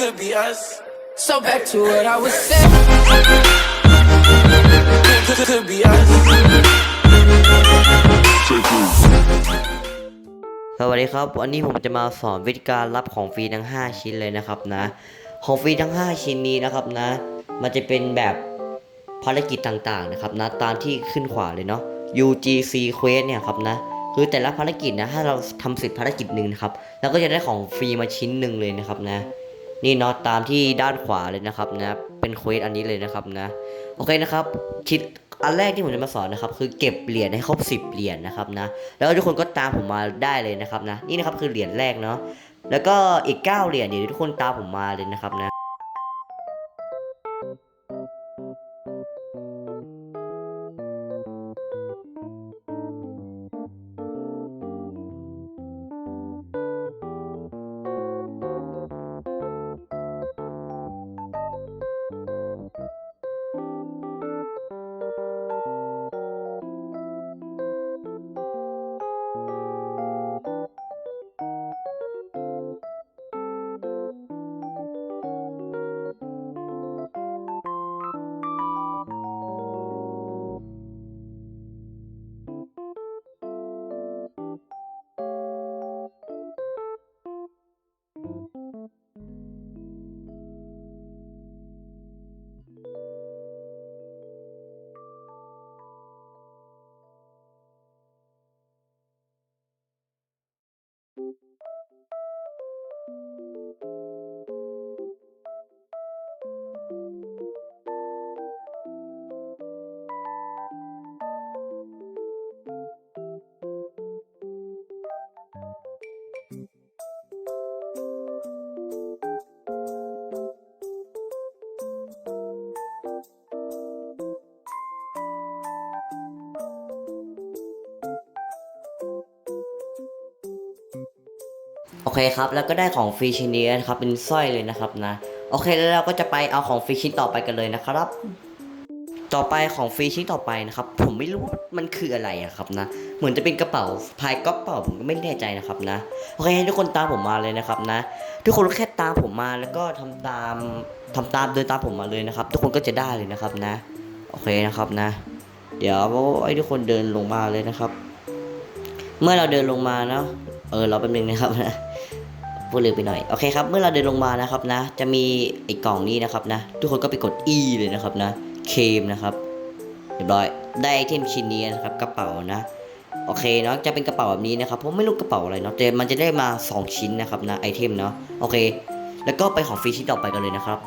could be us. So back to what I was saying. Could, could, could be us. สวัสดีครับ วันนี้ผมจะมาสอนวิธีการรับของฟรีทั้ง 5 ชิ้นเลยนะครับนะ ของฟรีทั้ง 5 ชิ้นนี้นะครับนะ มันจะเป็นแบบภารกิจต่างๆนะครับนะตามที่ขึ้นขวาเลยเนาะ UGC Quest เนี่ยครับนะคือแต่ละภารกิจนะถ้าเราทำเสร็จภารกิจหนึ่งนะครับเราก็จะได้ของฟรีมาชิ้นหนึ่งเลยนะครับนะ นี่เนาะตามที่ด้านขวาเลยนะครับนะเป็นเควสอันนี้เลยนะครับนะโอเคนะครับคิดอันแรกที่ผมจะมาสอนนะครับคือเก็บเหรียญให้ครบ 10 เหรียญนะครับนะแล้วทุกคนก็ตามผมมาได้เลยนะครับนะนี่นะครับคือเหรียญแรกเนาะแล้วก็อีก 9 เหรียญเดี๋ยวทุกคนตามผมมาเลยนะครับนะ โอเคครับ แล้วก็ได้ของฟรีชิ้นนี้นะครับ เป็นสร้อยเลยนะครับนะ โอเค แล้วเราก็จะไปเอาของฟรีชิ้นต่อไปกันเลยนะครับ ต่อไปของฟรีชิ้นต่อไปนะครับ ผมไม่รู้ว่ามันคืออะไรอะครับนะ เหมือนจะเป็นกระเป๋าพายก๊อปเปล่าผมก็ไม่แน่ใจนะครับนะ โอเคให้ทุกคนตามผมมาเลยนะครับนะ ทุกคนแค่ตามผมมาแล้วก็ทำตามทำตามเดินตามผมมาเลยนะครับ ทุกคนก็จะได้เลยนะครับนะ โอเคนะครับนะ เดี๋ยวให้ทุกคนเดินลงมาเลยนะครับ เมื่อเราเดินลงมาเนาะ เออเราแป๊บนึงนะครับนะ พูดเร็วไปหน่อยโอเคครับเมื่อเราเดินลงมานะครับนะ จะมีไอ้กล่องนี้นะครับนะ ทุกคนก็ไปกด E เลยนะครับนะเคมนะครับเรียบร้อยได้ไอเทมชิ้นนี้นะครับกระเป๋านะโอเคเนาะจะเป็นกระเป๋าแบบนี้นะครับผมไม่รู้กระเป๋าอะไรเนาะแต่มันจะได้มา 2 ชิ้นนะครับนะไอเทมเนาะโอเค แล้วก็ไปของฟรีชิ้นต่อไปกันเลยนะครับ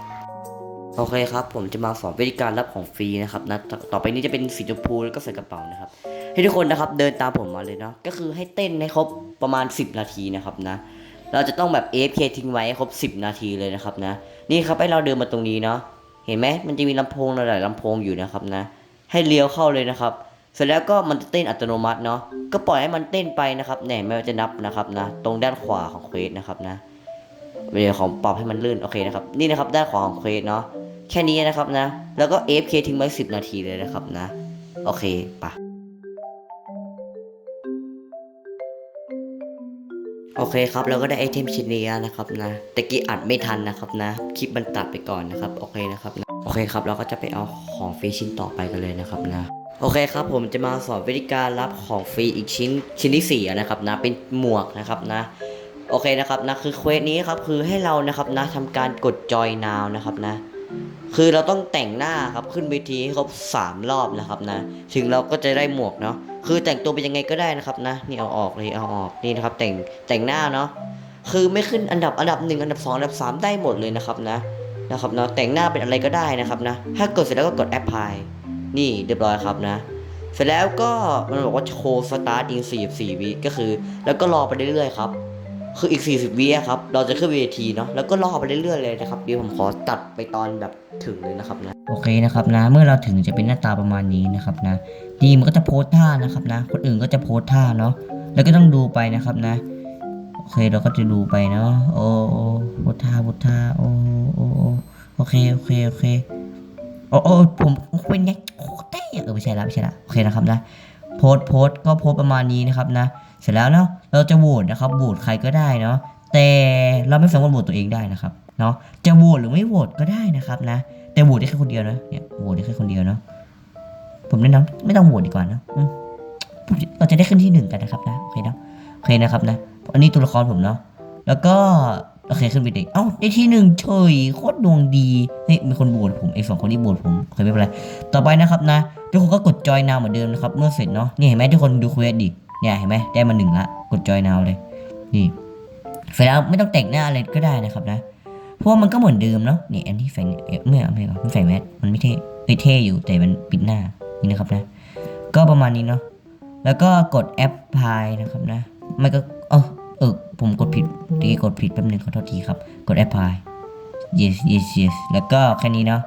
โอเคครับผมจะมาสอนวิธีการรับของฟรีนะครับนะต่อไปนี้จะเป็นสีชมพูแล้วก็ใส่กระเป๋านะครับ ให้ทุกคนนะครับเดินตามผมมาเลยเนาะก็คือให้เต้นให้ครบประมาณ 10 นาทีนะครับนะ เราจะต้องแบบ AFK ทิ้งไว้ครบ 10 นาทีเลยนะครับนะ นี่ครับให้เราเดินมาตรงนี้เนาะ เห็นไหมมันจะมีลำโพงหลายลำโพงอยู่นะครับนะ ให้เลี้ยวเข้าเลยนะครับ เสร็จแล้วก็มันจะเต้นอัตโนมัติเนาะ ก็ปล่อยให้มันเต้นไปนะครับแหน่ไม่ว่าจะนับนะครับนะ ตรงด้านขวาของเควสนะครับนะเดี๋ยวของปรับให้มันลื่นโอเคนะครับ นี่นะครับด้านขวาของเควสเนาะ แค่นี้นะครับนะ แล้วก็ AFK ทิ้งไว้ 10 นาทีเลยนะครับนะ โอเคปะ โอเคครับเราก็ได้ไอเทมชิ้นนี้นะครับนะตะกี้อัดไม่ทันนะครับนะคลิปมันตัดไปก่อนนะครับโอเคนะครับนะโอเคครับเราก็จะไปเอาของฟรีชิ้นต่อไปกันเลยนะครับนะโอเคครับผมจะมาสอนวิธีการรับของฟรีอีกชิ้นชิ้นที่สี่นะครับนะเป็นหมวกนะครับนะโอเคนะครับนะคือเควสนี้ครับคือให้เรานะครับนะทำการกดจอยนาวนะครับนะ คือเราต้องแต่งหน้าครับขึ้นเวทีให้ครบสามรอบนะครับนะ ถึงเราก็จะได้หมวกเนาะคือแต่งตัวเป็นยังไงก็ได้นะครับนะ นี่เอาออกเลยเอาออกนี่นะครับ แต่งแต่งหน้าเนาะคือไม่ขึ้นอันดับอันดับหนึ่งอันดับสองอันดับสามได้หมดเลยนะครับนะนะครับเนาะแต่งหน้าเป็นอะไรก็ได้นะครับนะ ถ้ากดเสร็จแล้วก็กดแอปพลายนี่เรียบร้อยครับนะ เสร็จแล้วก็มันบอกว่าโชว์สตาร์ทอิน44วิก็คือ แล้วก็รอไปเรื่อยๆครับ คืออีก 40วิครับ เราจะขึ้นเวทีเนาะ แล้วก็รอไปเรื่อยๆเลยนะครับ เดี๋ยวผมขอตัดไปตอนแบบถึงเลยนะครับนะ โอเคนะครับนะ เมื่อเราถึงจะเป็นหน้าตาประมาณนี้นะครับนะ ดีมันก็จะโพสท่านะครับนะ คนอื่นก็จะโพสท่าเนาะ แล้วก็ต้องดูไปนะครับนะ โอเคเราก็จะดูไปเนาะ โอ้โพสท่าโพสท่า โอ้โอ้โอเค โอเค โอเค โอ้โอ้ผมเป็นไงโคตรเท่เออไม่ใช่ละไม่ใช่ละ โอเคนะครับนะ โพสโพสก็โพสประมาณนี้นะครับนะ เสร็จแล้วเนาะเราจะโหวตนะครับโหวตใครก็ได้เนาะแต่เราไม่สามารถโหวตตัวเองได้นะครับเนาะจะโหวตหรือไม่โหวตก็ได้นะครับนะ แต่โหวตได้แค่คนเดียวนะเนี่ยโหวตได้แค่คนเดียวเนาะผมแนะนำไม่ต้องโหวตดีกว่านะเราจะได้ขึ้นที่หนึ่งกันนะครับนะโอเคเนาะโอเคนะครับนะอันนี้ตัวละครผมเนาะแล้วก็โอเคขึ้นไปเด็กเอ้าได้ที่หนึ่งเฉยโคตรดวงดีเฮ้ยมีคนโหวตผมไอ้สองคนที่โหวตผมโอเคไม่เป็นไรต่อไปนะครับนะทุกคนก็กดจอยนาวเหมือนเดิมนะครับเมื่อเสร็จเนาะนี่เห็นไหมทุกคนดูเควสดิ เนี่ยเห็นไหมได้มาหนึ่งละกดจอยนาวเลย นี่เสร็จแล้วไม่ต้องแต่งหน้าอะไรก็ได้นะครับนะเพราะมันก็เหมือนเดิมเนาะนี่อันที่ใส่เอ่อไม่เอาไม่อาไม่ใส่แมสมันไม่เท่เอ้ยเท่อยู่แต่มันปิดหน้านี่นะครับนะ ก็ประมาณนี้เนาะแล้วก็กดแอปพลายนะครับนะไม่ก็เออเออผมกดผิดตะกี้กดผิดแป๊บนึงขอโทษทีครับ กดแอปพลาย yes yes yes แล้วก็แค่นี้เนาะ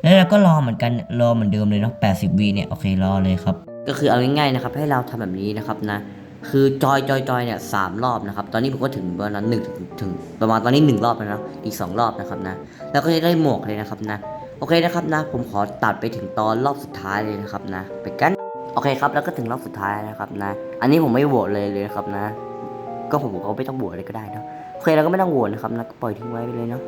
แล้วเราก็รอเหมือนกันรอเหมือนเดิมเลยเนาะ80วีเนี่ยโอเครอเลยครับ ก็คือเอาง่ายๆนะครับ ให้เราทำแบบนี้นะครับนะ คือจอยจอยจอยเนี่ยสามรอบนะครับ ตอนนี้ผมก็ถึงประมาณหนึ่งถึงประมาณตอนนี้หนึ่งรอบแล้วนะอีกสองรอบนะครับนะ แล้วก็จะได้หมวกเลยนะครับนะ โอเคนะครับนะ ผมขอตัดไปถึงตอนรอบสุดท้ายเลยนะครับนะ ไปกัน โอเคครับ แล้วก็ถึงรอบสุดท้ายนะครับนะ อันนี้ผมไม่โหวตเลยเลยนะครับนะ ก็ผมกว่าไม่ต้องโหวตเลยก็ได้เนาะโอเคเราก็ไม่ต้องโหวตนะครับนะ ก็ปล่อยทิ้งไว้ไปเลยเนาะ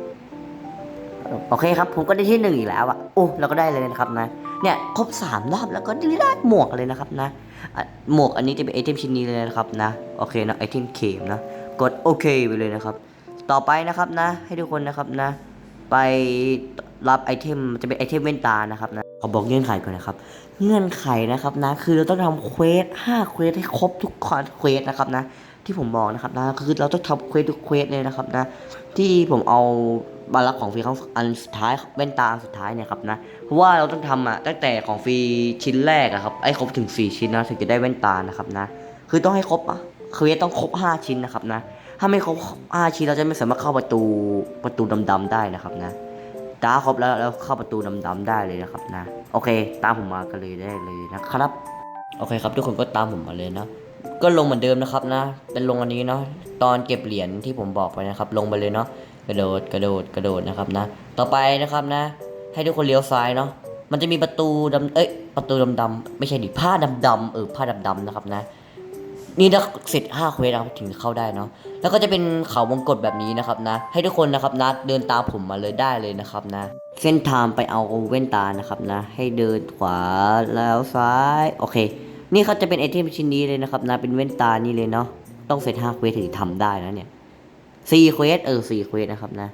โอเคครับ ผมก็ได้ที่หนึ่งอีกแล้วอะโอ้เราก็ได้เลยนะครับนะ เนี่ยครบสามรอบแล้วก็ได้หมวกเลยนะครับนะอะหมวกอันนี้จะเป็นไอเทมชิ้นนี้เลยนะครับนะ โอเคนะไอเทมเข็มนะ กดโอเคไปเลยนะครับ ต่อไปนะครับนะ ให้ทุกคนนะครับนะ ไปรับไอเทมจะเป็นไอเทมเว้นตานะครับนะขอบอกเงื่อนไขก่อนนะครับ เงื่อนไขนะครับนะ คือเราต้องทำเควสห้าเควสให้ครบทุกคอนเควสนะครับนะ ที่ผมบอกนะครับนะ คือเราต้องทำเควสทุกเควสเลยนะครับนะ ที่ผมเอา บาลักของฟรีครั้งอันสุดท้ายแว่นตาอันสุดท้ายเนี่ยครับนะเพราะว่าเราต้องทำอะตั้งแต่ของฟรีชิ้นแรกอะครับไอ้ครบถึง 4 ชิ้นนะถึงจะได้แว่นตานะครับนะ คือต้องให้ครบอะคือต้องครบ 5 ชิ้นนะครับนะ ถ้าไม่ครบ 5 ชิ้นเราจะไม่สามารถเข้าประตูประตูดำๆได้นะครับนะตาครบแล้วแล้วเข้าประตูดำๆได้เลยนะครับนะ โอเค ตามผมมากันเลยได้เลยนะครับ โอเคครับทุกคนก็ตามผมมาเลยนะก็ลงเหมือนเดิมนะครับนะ เป็นลงอันนี้เนาะตอนเก็บเหรียญที่ผมบอกไปนะครับ ลงไปเลยเนาะ กระโดดกระโดดกระโดดนะครับนะ ต่อไปนะครับนะ ให้ทุกคนเลี้ยวซ้ายเนาะมันจะมีประตูดำเอ้ยประตูดำๆไม่ใช่ดิผ้าดำๆเออผ้าดำๆนะครับนะ นี่ถ้าเสร็จห้าเควสนะครับถึงเข้าได้เนาะแล้วก็จะเป็นเขาวงกตแบบนี้นะครับนะ ให้ทุกคนนะครับนะเดินตามผมมาเลยได้เลยนะครับนะ เส้นทางไปเอาเว้นตานะครับนะ ให้เดินขวาแล้วซ้ายโอเค นี่เขาจะเป็นไอเทมชิ้นนี้เลยนะครับนะเป็นเว้นตานี่เลยเนาะต้องเสร็จห้าเควสถึงทำได้นะเนี่ย ซีเควสเออซีเควสนะครับนะ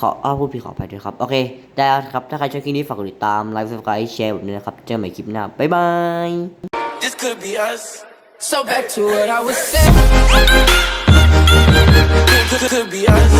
ขออ้อพูดผิดขอไปด้วยครับ โอเค ได้แล้วครับ ถ้าใครชอบคลิปนี้ฝากกดติดตาม ไลค์สไครต์แชร์แบบนี้นะครับ เจอกันใหม่คลิปหน้า บ๊ายบาย This could be us so back to what I was saying This could be us